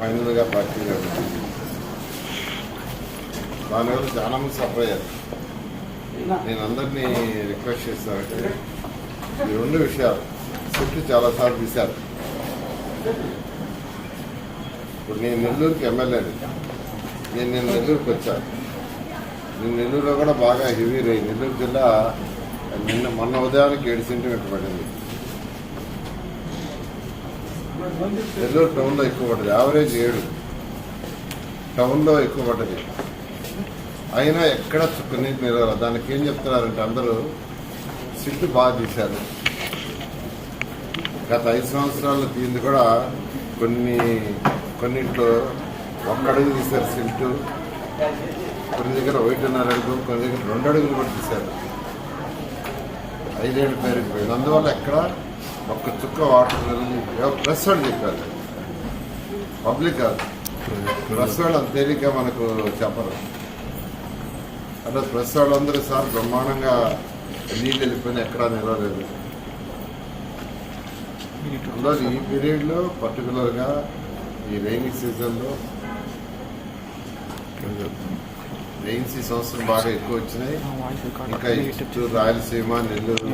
ఫైనల్గా పార్టీ దానివల్ల చాలా మంది సఫర్ అయ్యారు నేను అందరినీ రిక్వెస్ట్ చేస్తానంటే ఈ రెండు విషయాలు చుట్టూ చాలాసార్లు తీశారు. ఇప్పుడు నేను నెల్లూరుకి ఎమ్మెల్యేని. నేను నేను నెల్లూరుకి వచ్చాను. నేను నెల్లూరులో కూడా బాగా హెవీ రైన్. నెల్లూరు జిల్లా నిన్న మొన్న ఉదయానికి ఏడు సెంటీమీటర్ పడింది. నెల్లూరు టౌన్లో ఎక్కువ పడ్డది. యావరేజ్ ఏడు. టౌన్లో ఎక్కువ పడ్డది. అయినా ఎక్కడ చుక్క నీటి నిలవల? దానికి ఏం చెప్తున్నారంటే అందరూ సిట్ బాగా తీశారు. గత ఐదు సంవత్సరాల్లో తీయింది కూడా కొన్ని కొన్నింట్లో ఒక్క అడుగు తీశారు సిల్ట్ కొన్ని దగ్గర ఒకటిన్నర అడుగు కొన్ని దగ్గర రెండు అడుగులు కూడా తీశారు. ఐదేళ్ళు పెరిగిపోయింది అందువల్ల ఎక్కడ ఒక్క చుక్క వాటర్ ప్రెస్ వాళ్ళు చెప్పారు. పబ్లిక్ కాదు. ప్రెస్ వాళ్ళు అంత తేలిక మనకు చెప్పరు. అంటే ప్రెస్ వాళ్ళందరూ సార్ బ్రహ్మాండంగా నీళ్ళు వెళ్ళిపోయినా ఎక్కడా నిలవలేదు. అందులో ఈ పీరియడ్లో పర్టికులర్గా ఈ రైనింగ్ సీజన్లో రెయిన్స్ ఈ సంవత్సరం బాగా ఎక్కువ వచ్చినాయి? ఇంకా చిత్తూరు రాయలసీమ నెల్లూరు